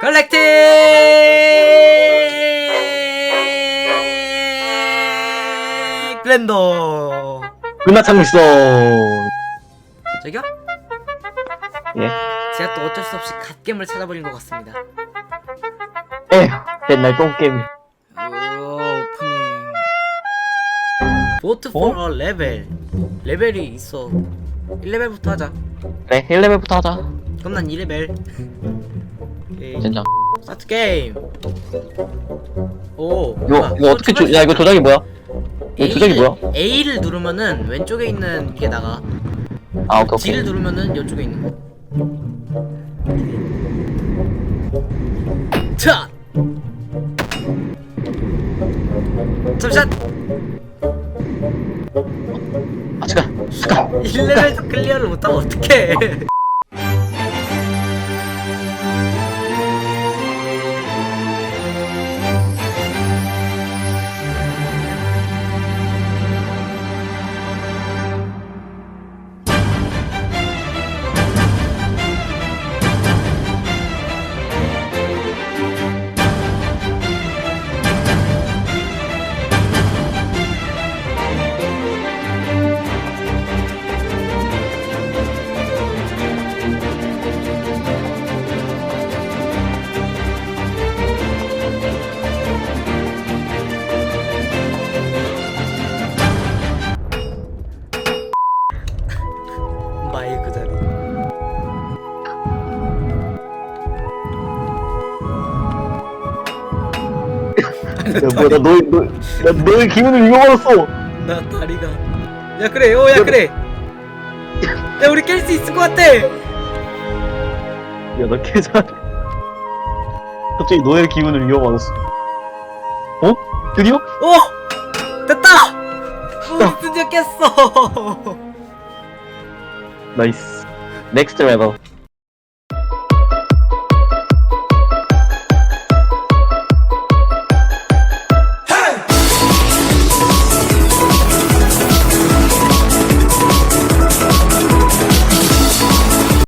컬렉팅 블렌더 끝나창 있어. 저기요? 예. 제가 또 어쩔 수 없이 갓겜을 찾아버린 것 같습니다 에휴, 맨날 똥게임. 오, 오프닝 보트 어? 포 레벨 레벨이 있어 1레벨부터 하자 그래, 1레벨부터 하자. 그럼 난 2레벨 진짜. 스타트 게임 오 이거, 이거 어떻게, 조, 야, 이거 조작이 뭐야? 이거 조작이 뭐야? A를 누르면은 왼쪽에 있는 이게 나가 아, 오케이, G를 오케이. 누르면은 이쪽에 있는 거 자! 잠시만! 아, 잠깐, 잠깐. 1레벨도 클리어를 못하면 어떡해 야, 뭐야, 나 너의, 너, 야, 너의 기분을 잃어버렸어. 나 다리가 야 그래 오야 그래 야 우리 깰 수 있을 것 같아 야, 나 개잘해. 갑자기 너의 기분을 잃어버렸어. 어? 드디어? 오! 됐다! 우리 드디어 깼어 나이스. 넥스트 레벨.